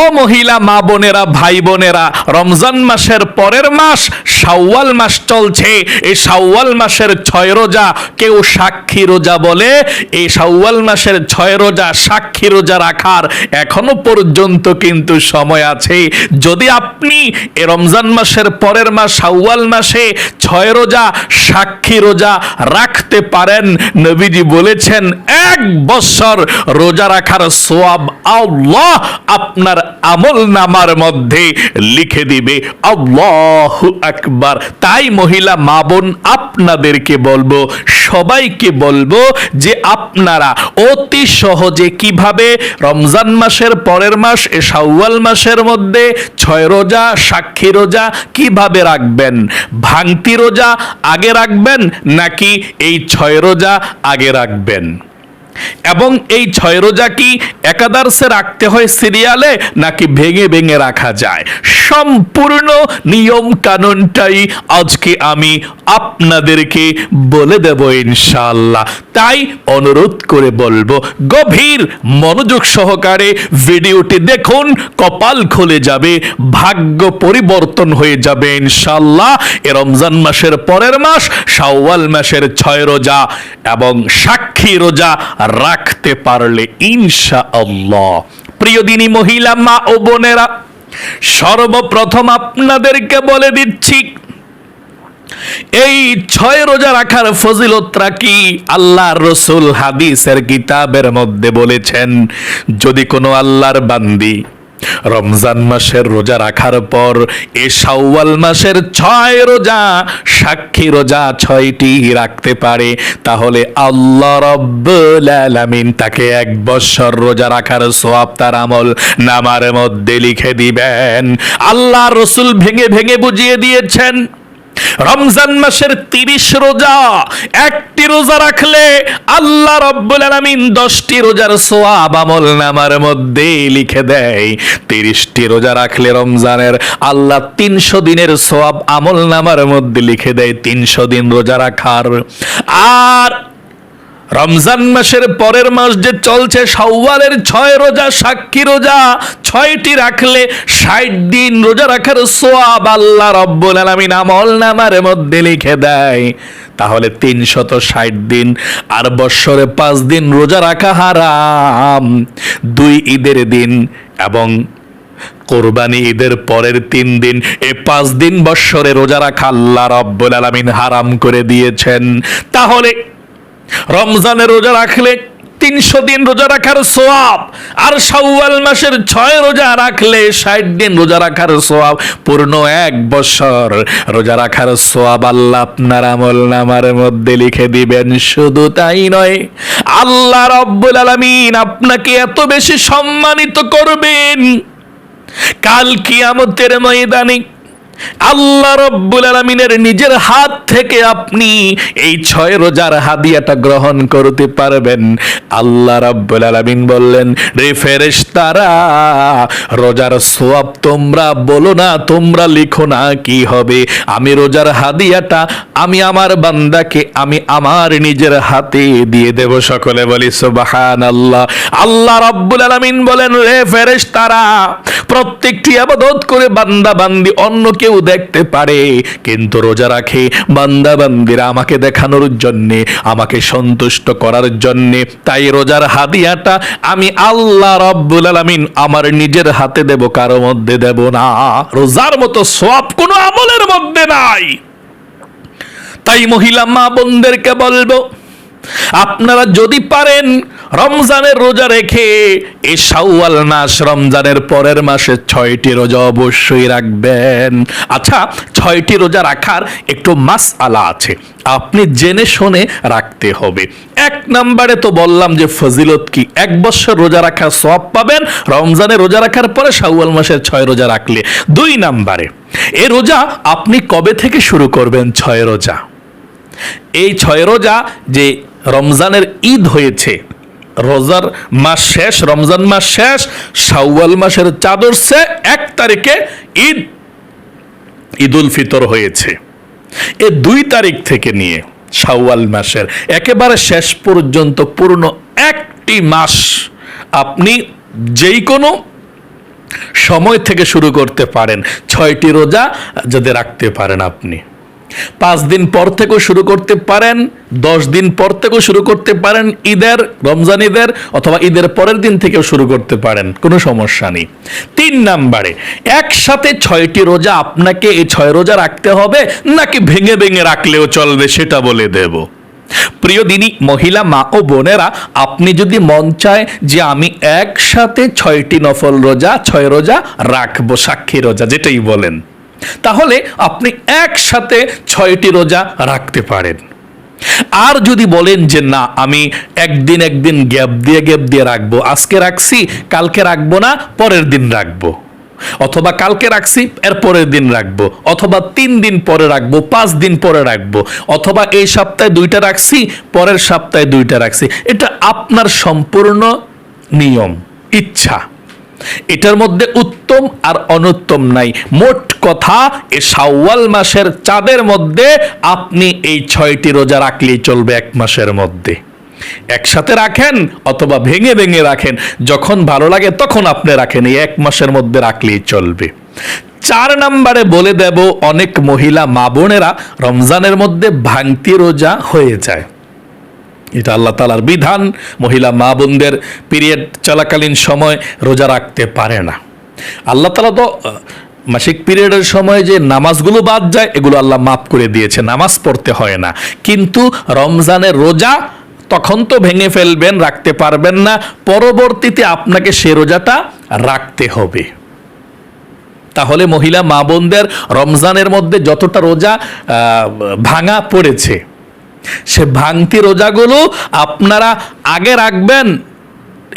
ও মহিলা, মা বোনেরা, ভাই বোনেরা, রমজান মাসের পরের মাস, শাওয়াল মাস চলছে। এই শাওয়াল মাসের ছয় রোজা কেউ সাক্ষী রোজা বলে, এই শাওয়াল মাসের ছয় রোজা সাক্ষী রোজা রাখার এখনও পর্যন্ত কিন্তু সময় আছে। যদি আপনি এ রমজান মাসের পরের মাস, শাওয়াল মাসে ছয় রোজা সাক্ষী রোজা রাখতে পারেন, নবীজি বলেছেন, এক বছর রোজা রাখার সোয়াব আল্লাহ আপনার আমল নামার মধ্যে লিখে দিবে, আল্লাহ আকবার। তাই মহিলা মা বোন আপনাদেরকে বলব, সবাইকে বলব যে আপনারা অতি সহজে কীভাবে রমজান মাসের পরের মাস এ শাওয়াল মাসের মধ্যে ছয় রোজা, সাক্ষী রোজা কীভাবে রাখবেন? ভাঙতি রোজা আগে রাখবেন নাকি এই ছয় রোজা আগে রাখবেন? এবং এই ছয় রোজা কি একাদর্শে রাখতে হয় সিরিয়ালে নাকি ভেঙে ভেঙে রাখা যায়? সম্পূর্ণ নিয়ম কানুনটাই আজকে আমি আপনাদেরকে বলে দেব ইনশাআল্লাহ। তাই অনুরোধ করে বলব, গভীর মনোযোগ সহকারে ভিডিওটি দেখুন, কপাল খুলে যাবে, ভাগ্য পরিবর্তন হয়ে যাবে ইনশাআল্লাহ। এ রমজান মাসের পরের মাস, শাওয়াল মাসের ছয় রোজা এবং সাক্ষী রোজা রাখতে পারলে ইনশা আল্লাহ প্রিয় দিনী মহিলা, মা ও বোনেরা, সর্বপ্রথম আপনাদেরকে বলে দিচ্ছি, এই ছয় রোজা রাখার ফজিলতরা কি? আল্লাহ রসুল হাদিসের কিতাবের মধ্যে বলেছেন, যদি কোনো আল্লাহর বান্দি রমজান মাসের রোজা রাখার পর এ শাওয়াল মাসের ছয় রোজা, সাক্ষী রোজা ছয়টি রাখতে পারে। তাহলে আল্লাহ রব্বুল তাকে এক বছর রোজা রাখার সোয়াব তার আমল নামার মধ্যে লিখে দিবেন। আল্লাহ রসুল ভেঙে ভেঙে বুঝিয়ে দিয়েছেন রমজান মাসের তিরিশ রোজা, একটি রোজা রাখলে আল্লাহ রব্বুল আলামিন দশটি রোজার সোয়াব আমল নামার মধ্যে লিখে দেয়। তিরিশটি রোজা রাখলে রমজানের আল্লাহ তিনশো দিনের সোয়াব আমল নামার মধ্যে লিখে দেয়, তিনশো দিন রোজা রাখার। আর রমজান মাসের পরের মাস যে চলছে, শাওয়ালের ছয় রোজা সাক্ষী রোজা, ছয়টি রাখলে ষাট দিন রোজা রাখার সোয়াব আল্লাহ রব্বুল আলামিন আমল নামার মধ্যে লিখে দেয়। তাহলে তিনশত ষাট দিন আর বৎসরে পাঁচ দিন রোজা রাখা হারাম। দুই ঈদের দিন এবং কোরবানি ঈদের পরের তিন দিন এ পাঁচ দিন বৎসরে রোজা রাখা আল্লাহ রব্বুল আলামিন হারাম করে দিয়েছেন। তাহলে রমজানে রোজা রাখলে তিনশো দিন রোজা রাখার সোয়াব, আর শাওয়াল মাসের ছয় রোজা রাখলে ষাট দিন রোজা রাখার সোয়াব, পূর্ণ এক বছর রোজা রাখার সোয়াব আল্লাহ আপনার আমল নামার মধ্যে লিখে দিবেন, শুধু তাই নয়, আল্লাহ রব্বুল আলামিন আপনাকে এত বেশি সম্মানিত করবেন। কাল কিয়ামতের ময়দানে আল্লাহ রব্বুল আলমিনের নিজের হাত থেকে আপনি এই ছয় রোজার হাদিয়াটা গ্রহণ করতে পারবেন। আল্লাহ রব্বুল আলমিন বললেন, রে ফেরেশ তারা রোজার সোয়াব তোমরা বলো না, তোমরা লিখো না কি হবে। আমি রোজার হাদিয়াটা আমি আমার বান্দাকে, আমি আমার নিজের হাতে দিয়ে দেব। সকলে বলি সুবাহান আল্লাহ আল্লাহ রব্বুল আলমিন বলেন, রে ফেরেশ তারা প্রত্যেকটি আবাদত করে বান্দা বান্দি অন্য কেউ দেখতে পারে। কিন্তু রোজা রাখে বান্দা বান্দিরা আমাকে দেখানোর জন্যে, আমাকে সন্তুষ্ট করার জন্যে। তাই রোজার হাদিয়াটা আমি আল্লাহ রব্বুল আলামিন আমার নিজের হাতে দেব, কারও মধ্যে দেব না। রোজার মতো সব কোনো আমলের মধ্যে নাই। তাই মহিলা মা বোনদেরকে বলব আপনারা যদি পারেন রমজানের রোজা রেখে এ শাওয়াল মাস, রমজানের পরের মাসে ছয়টি রোজা অবশ্যই রাখবেন। আচ্ছা ছয়টি রোজা রাখার একটু মাস আলা আছে, আপনি জেনে শুনে রাখতে হবে। এক নম্বরে তো বললাম যে ফজিলত কি? এক বছর রোজা রাখার সব পাবেন রমজানে রোজা রাখার পরে শাওয়াল মাসের ছয় রোজা রাখলে। দুই নম্বরে, এ রোজা আপনি কবে থেকে শুরু করবেন ছয় রোজা? এই ছয় রোজা যে রমজানের ঈদ হয়েছে। রোজার মাস শেষ, রমজান মাস শেষ, শাওয়াল মাসের চাদর সে এক তারিখে ঈদ, ঈদুল ফিতর হয়েছে। এ দুই তারিখ থেকে নিয়ে শাওয়াল মাসের একেবারে শেষ পর্যন্ত পূর্ণ একটি মাস আপনি যেই কোনো সময় থেকে শুরু করতে পারেন। ছয়টি রোজা যদি রাখতে পারেন আপনি। পাঁচ দিন পর থেকেও শুরু করতে পারেন, দশ দিন পর থেকেও শুরু করতে পারেন ঈদের, রমজান ঈদের, অথবা ঈদের পরের দিন থেকেও শুরু করতে পারেন, কোনো সমস্যা নেই। তিন নাম্বারে, একসাথে ছয়টি রোজা আপনাকে এই ছয় রোজা রাখতে হবে, নাকি ভেঙে ভেঙে রাখলেও চলবে সেটা বলে দেব। প্রিয় দিনী, মহিলা, মা ও বোনেরা, আপনি যদি মন চায় যে আমি একসাথে ছয়টি নফল রোজা, ছয় রোজা রাখব, সাক্ষী রোজা, যেটাই বলেন। তাহলে আপনি একসাথে ছয়টি রোজা রাখতে পারেন। আর যদি বলেন যে না, আমি একদিন একদিন গ্যাপ দিয়ে গ্যাপ দিয়ে রাখব, আজকে রাখছি, কালকে রাখব না, পরের দিন রাখব। অথবা কালকে রাখছি, এর পরের দিন রাখব। অথবা তিন দিন পরে রাখব, পাঁচ দিন পরে রাখব। অথবা এই সপ্তাহে দুইটা রাখছি, পরের সপ্তাহে দুইটা রাখছি। এটা আপনার সম্পূর্ণ নিয়ম, ইচ্ছা। এটার মধ্যে উত্তম আর অনুত্তম নাই। মোট কথা, এ শাওয়াল মাসের চাঁদের মধ্যে আপনি এই ছয়টি রোজা রাখলেই চলবে এক মাসের মধ্যে। একসাথে রাখেন অথবা ভেঙে ভেঙে রাখেন, যখন ভালো লাগে তখন আপনি রাখেন, এই এক মাসের মধ্যে রাখলেই চলবে। চার নম্বরে বলে দেব, অনেক মহিলা মা বোনেরা রমজানের মধ্যে ভাঙতি রোজা হয়ে যায়। এটা আল্লাহ তালার বিধান। মহিলা মা বোনদের পিরিয়ড চলাকালীন সময় রোজা রাখতে পারে না। আল্লাহ তালা তো মাসিক পিরিয়ডের সময় যে নামাজগুলো বাদ যায়, এগুলো আল্লাহ মাফ করে দিয়েছে, নামাজ পড়তে হয় না। কিন্তু রমজানের রোজা তখন তো ভেঙে ফেলবেন, রাখতে পারবেন না, পরবর্তীতে আপনাকে সে রোজাটা রাখতে হবে। তাহলে মহিলা মা বোনদের রমজানের মধ্যে যতটা রোজা ভাঙা পড়েছে সে ভাঙতি রোজাগুলো আপনারা আগে রাখবেন।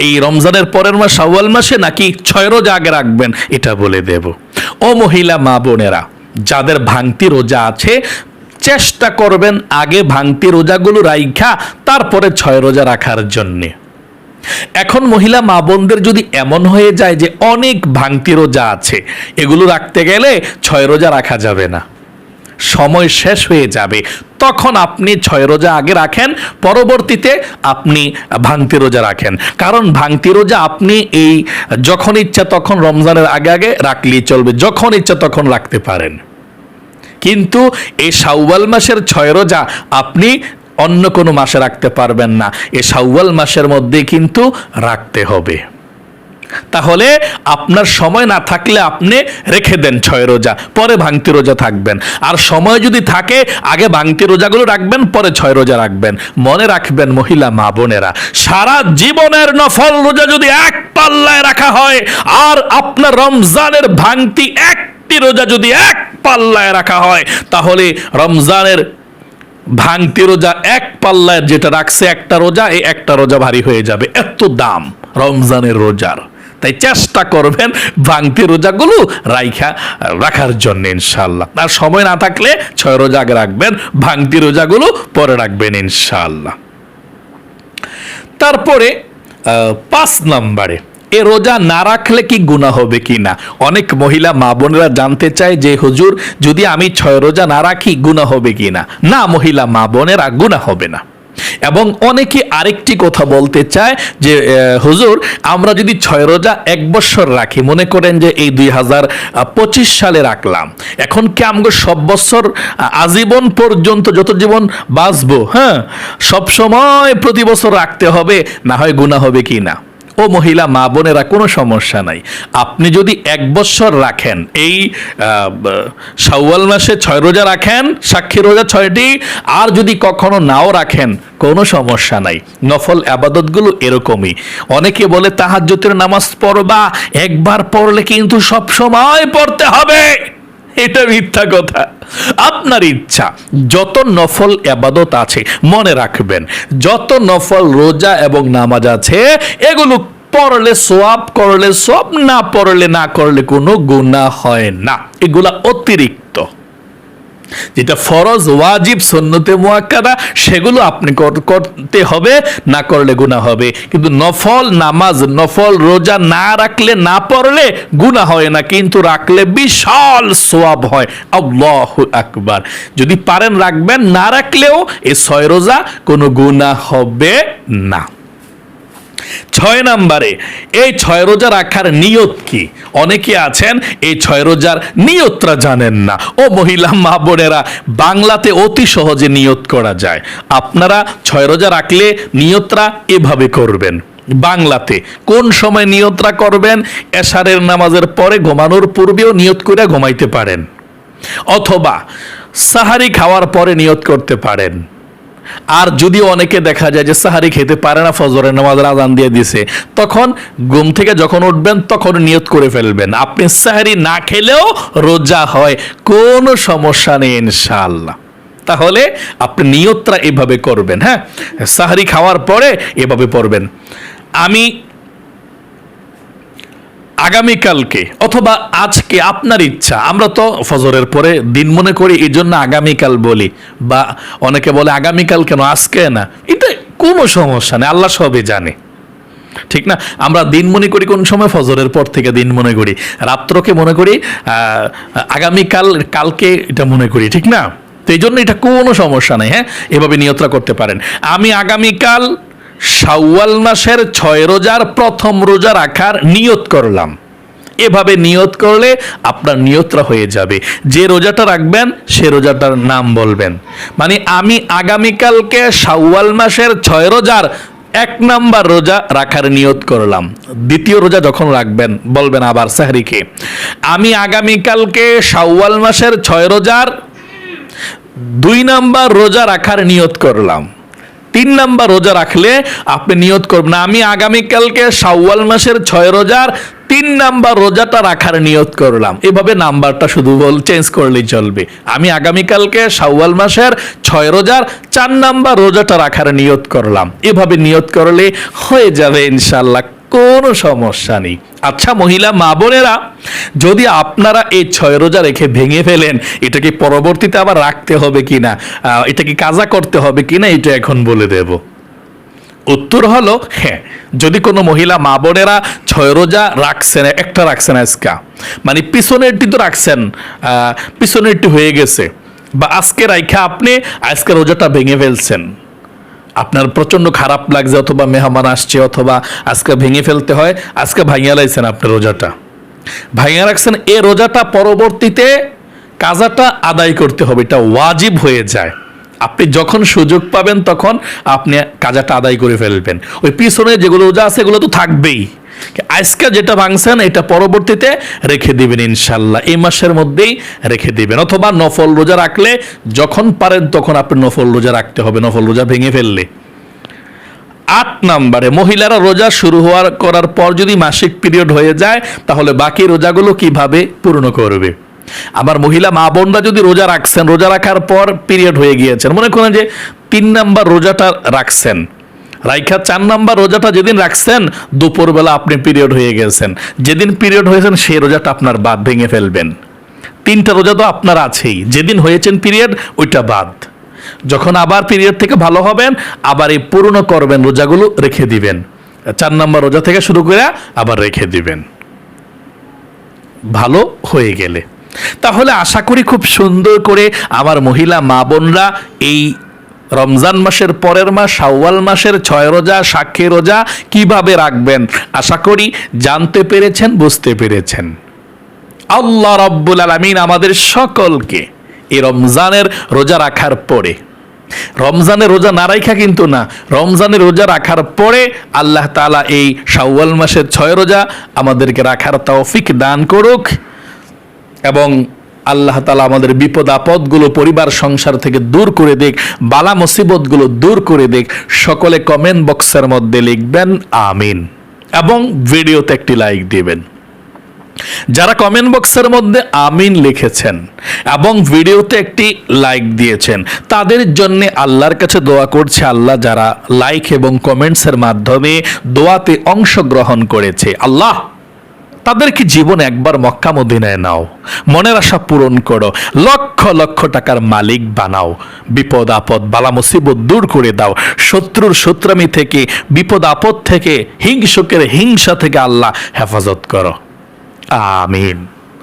এই রমজানের পরের মাস শাওয়াল মাসে নাকি ছয় রোজা আগে রাখবেন? এটা বলে দেব। ও মহিলা, মা বোনেরা, যাদের ভাঙতি রোজা আছে, চেষ্টা করবেন আগে ভাঙতি রোজাগুলো রাইখা, তারপরে ছয় রোজা রাখার জন্যে। এখন মহিলা, মা বোনদের যদি এমন হয়ে যায় যে অনেক ভাঙতি রোজা আছে, এগুলো রাখতে গেলে ছয় রোজা রাখা যাবে না। সময় শেষ হয়ে যাবে। তখন আপনি ছয় রোজা আগে রাখেন, পরবর্তীতে আপনি ভাঙতি রোজা রাখেন। কারণ ভাঙতি রোজা আপনি এই যখন ইচ্ছা তখন রমজানের আগে আগে রাখলেই চলবে, যখন ইচ্ছা তখন রাখতে পারেন। কিন্তু এই শাওয়াল মাসের ছয় রোজা আপনি অন্য কোনো মাসে রাখতে পারবেন না। এই শাওয়াল মাসের মধ্যে কিন্তু রাখতে হবে। তাহলে আপনার সময় না থাকলে আপনি রেখে দেন ছয় রোজা, পরে ভাঙতি রোজা থাকবেন। আর সময় যদি থাকে, আগে ভাঙতি রোজাগুলো রাখবেন, পরে ছয় রোজা রাখবেন। মনে রাখবেন মহিলা, মা বোনেরা, সারা জীবনের নফল রোজা যদি এক পাল্লায় রাখা হয়, আর আপনার রমজানের ভাঙতি একটি রোজা যদি এক পাল্লায় রাখা হয়, তাহলে রমজানের ভাঙতি রোজা এক পাল্লায় যেটা রাখছে একটা রোজা, এই একটা রোজা ভারী হয়ে যাবে। এত দাম রমজানের রোজার। তাই চেষ্টা করবেন ভাঙতি রোজাগুলো রাইখা, রাখার জন্য ইনশাল্লাহ আর সময় না থাকলে ছয় রোজা আগে রাখবেন, ভাঙতি রোজাগুলো পরে রাখবেন ইনশাল্লাহ তারপরে পাঁচ নম্বরে, এ রোজা না রাখলে কি গুণা হবে কি না? অনেক মহিলা মা বোনেরা জানতে চায় যে, হুজুর, যদি আমি ছয় রোজা না রাখি গুণা হবে কি না? না, মহিলা মা বোনেরা গুণা হবে না। এবং অনেকে আরেকটি কথা বলতে চায় যে হুজুর, আমরা যদি ছয় রোজা এক বছর রাখি, মনে করেন যে এই দুই হাজার পঁচিশ সালে রাখলাম। এখন কি আমরা সব বছর আজীবন পর্যন্ত যত জীবন বাঁচবো হ্যাঁ? সব সময় প্রতি বছর রাখতে হবে, না হয় গুণা হবে কি না ও মহিলা, মা বোনেরা কোনো সমস্যা নাই। আপনি যদি এক বছর রাখেন, এই শাওয়াল মাসে ছয় রোজা রাখেন, সাক্ষী রোজা ছয়টি, আর যদি কখনো নাও রাখেন, কোনো সমস্যা নাই। নফল আবাদতগুলো এরকমই। অনেকে বলে, তাহাজ্জুদের নামাজ পড়বা, একবার পড়লে কিন্তু সব সময় পড়তে হবে। এটা মিথ্যা কথা। আপনার ইচ্ছা, যত নফল আবাদত আছে, মনে রাখবেন, যত নফল রোজা এবং নামাজ আছে, এগুলো পড়লে সোয়াব করলে সব না পড়লে না করলে কোনো গুণা হয় না। এগুলা অতিরিক্ত। যেটা ফরজ, ওয়াজিব, সন্নতে মুয়াক্কাদা, সেগুলো আপনি করতে হবে, না করলে গুনাহ হবে। কিন্তু নফল নামাজ, নফল রোজা না রাখলে, না পড়লে গুনাহ হয় না, কিন্তু রাখলে বিশাল সোয়াব হয়। আল্লাহ আকবার। যদি পারেন রাখবেন, না রাখলেও এই ছয় রোজা কোনো গুনাহ হবে না। ছয় নম্বরে, এই ছয় রোজা রাখার নিয়ত কি? অনেকে আছেন, এই ছয় রোজার নিয়তটা জানেন না। ও মহিলা, মা বোনেরা, বাংলাতে অতি সহজে নিয়ত করা যায়। আপনারা ছয় রোজা রাখলে নিয়তরা এভাবে করবেন। বাংলাতে কোন সময় নিয়তরা করবেন? এশারের নামাজের পরে ঘুমানোর পূর্বেও নিয়ত করে ঘুমাইতে পারেন। অথবা সাহারি খাওয়ার পরে নিয়ত করতে পারেন। আর যদি অনেকে দেখা যায় যে সাহারি খেতে পারে না, ফজরের নামাজের আজান দিয়ে দিছে, তখন ঘুম থেকে যখন উঠবেন তখন নিয়ত করে ফেলবেন। আপনি সাহারি না খেলেও রোজা হয়, কোনো সমস্যা নেই ইনশাআল্লাহ। তাহলে আপনি নিয়তটা এভাবে করবেন হ্যাঁ? সাহারি খাওয়ার পরে এভাবে পড়বেন। আমি আগামীকালকে অথবা আজকে আপনার ইচ্ছা, আমরা তো ফজরের পরে দিন মনে করি, এই জন্য আগামীকাল বলি, বা অনেকে বলে আগামীকাল কেন, আজকে না, এটা কোনো সমস্যা নেই, আল্লাহ সবে জানে। ঠিক না? আমরা দিন মনে করি কোন সময়? ফজরের পর থেকে দিন মনে করি। রাত্রকে মনে করি আগামীকাল, কালকে এটা মনে করি, ঠিক না? তো এই জন্য এটা কোনো সমস্যা নেই হ্যাঁ? এভাবে নিয়ত্রা করতে পারেন। আমি আগামীকাল শাওয়াল মাসের ছয় রোজার প্রথম রোজা রাখার নিয়ত করলাম। এভাবে নিয়ত করলে আপনার নিয়তরা হয়ে যাবে। যে রোজাটা রাখবেন, সে রোজাটার নাম বলবেন। মানে আমি আগামীকালকে শাওয়াল মাসের ছয় রোজার এক নাম্বার রোজা রাখার নিয়ত করলাম। দ্বিতীয় রোজা যখন রাখবেন, বলবেন আবার সাহরিকে, আমি আগামীকালকে শাওয়াল মাসের ছয় রোজার দুই নাম্বার রোজা রাখার নিয়ত করলাম। তিন নাম্বার রোজা রাখলে আপনি নিয়ত করবেন। আমি আগামীকালকে সাওয়াল মাসের ছয় রোজার তিন নাম্বার রোজাটা রাখার নিয়ত করলাম। এভাবে নাম্বারটা শুধু বল চেঞ্জ করলেই চলবে। আমি আগামীকালকে সাওয়াল মাসের ছয় রোজার চার নাম্বার রোজাটা রাখার নিয়ত করলাম। এভাবে নিয়ত করলে হয়ে যাবে ইনশাল্লাহ কোনো সমস্যা নেই। আচ্ছা মহিলা মা বোনেরা যদি আপনারা এই ছয় রোজা রেখে ভেঙে ফেলেন এটা কি পরবর্তীতে আবার রাখতে হবে কিনা আহ, এটা কি কাজা করতে হবে কিনা এটা এখন বলে দেব। উত্তর হলো হ্যাঁ যদি কোনো মহিলা মা বোনেরা ছয় রোজা রাখছেন একটা রাখছেন আজকা মানে পিছনেরটি তো রাখছেন পিছনেরটি হয়ে গেছে বা আজকে রাইখা আপনি আজকে রোজাটা ভেঙে ফেলছেন। আপনার প্রচণ্ড খারাপ লাগছে অথবা মেহমান আসছে অথবা আজকে ভেঙে ফেলতে হয়, আজকে ভাঙিয়া লাইছেন আপনার রোজাটা। ভাঙিয়া রাখছেন, এ রোজাটা পরবর্তীতে কাজাটা আদায় করতে হবে, এটা ওয়াজিব হয়ে যায়। আপনি যখন সুযোগ পাবেন তখন আপনি কাজাটা আদায় করে ফেলবেন। ওই পিছনে যেগুলো রোজা আছে এগুলো তো থাকবেই। আজকে যেটা ভাঙছেন, এটা পরবর্তীতে রেখে দিবেন ইনশাল্লাহ। এই মাসের মধ্যেই রেখে দিবেন। অথবা নফল রোজা রাখলে যখন পারেন তখন আপনি নফল রোজা রাখতে হবে, নফল রোজা ভেঙে ফেললে। আট নম্বরে, মহিলারা রোজা শুরু হওয়ার করার পর যদি মাসিক পিরিয়ড হয়ে যায়, তাহলে বাকি রোজাগুলো কীভাবে পূর্ণ করবে? আবার মহিলা মা বোনরা যদি রোজা রাখছেন, রোজা রাখার পর পিরিয়ড হয়ে গিয়েছেন। মনে করেন যে তিন নাম্বার রোজাটা রাখছেন। রাইখা চার নাম্বার রোজাটা যেদিন রাখছেন, দুপুরবেলা আপনি পিরিয়ড হয়ে গেছেন। যেদিন পিরিয়ড হয়েছেন, সেই রোজাটা আপনার বাদ ভেঙে ফেলবেন। তিনটা রোজা তো আপনার আছেই। যেদিন হয়েছেন পিরিয়ড ওইটা বাদ। যখন আবার পিরিয়ড থেকে ভালো হবেন, আবার এই পূর্ণ করবেন রোজাগুলো রেখে দিবেন। চার নম্বর রোজা থেকে শুরু করে আবার রেখে দিবেন। ভালো হয়ে গেলে। তাহলে আশা করি খুব সুন্দর করে আমার মহিলা মা বোনরা এই রমজান মাসের পরের মাস, শাওয়াল মাসের ছয় রোজা, সাক্ষী রোজা কীভাবে রাখবেন? আশা করি জানতে পেরেছেন, বুঝতে পেরেছেন। আল্লাহ রব্বুল আলমিন আমাদের সকলকে এই রমজানের রোজা রাখার পরে রমজানের রোজা না রাখা কিন্তু না রমজানের রোজা রাখার পরে আল্লাহ তাআলা এই শাওয়াল মাসের ছয় রোজা আমাদেরকে রাখার তৌফিক দান করুক। এবং আল্লাহ তালা আমাদের বিপদ আপদগুলো, পরিবার, সংসার থেকে দূর করে দিক, বালা মুসিবতগুলো দূর করে দিক। সকলে কমেন্ট বক্সের মধ্যে লিখবেন, আমিন। এবং ভিডিওতে একটি লাইক দিবেন। যারা কমেন্ট বক্সের মধ্যে আমিন লিখেছেন এবং ভিডিওতে একটি লাইক দিয়েছেন, তাদের জন্য আল্লাহর কাছে দোয়া করছে। আল্লাহ যারা লাইক এবং কমেন্টসের মাধ্যমে দোয়াতে অংশগ্রহণ করেছে। আল্লাহ তাদেরকে জীবন একবার মক্কা মদিনায় নাও। মনের আশা পূরণ করো। লক্ষ লক্ষ টাকার মালিক বানাও। বিপদ আপদ, বালা মুসিবত দূর করে দাও। শত্রুর শত্রামি থেকে, বিপদ আপদ থেকে, হিংসকের হিংসা থেকে আল্লাহ হেফাজত করো। আমিন।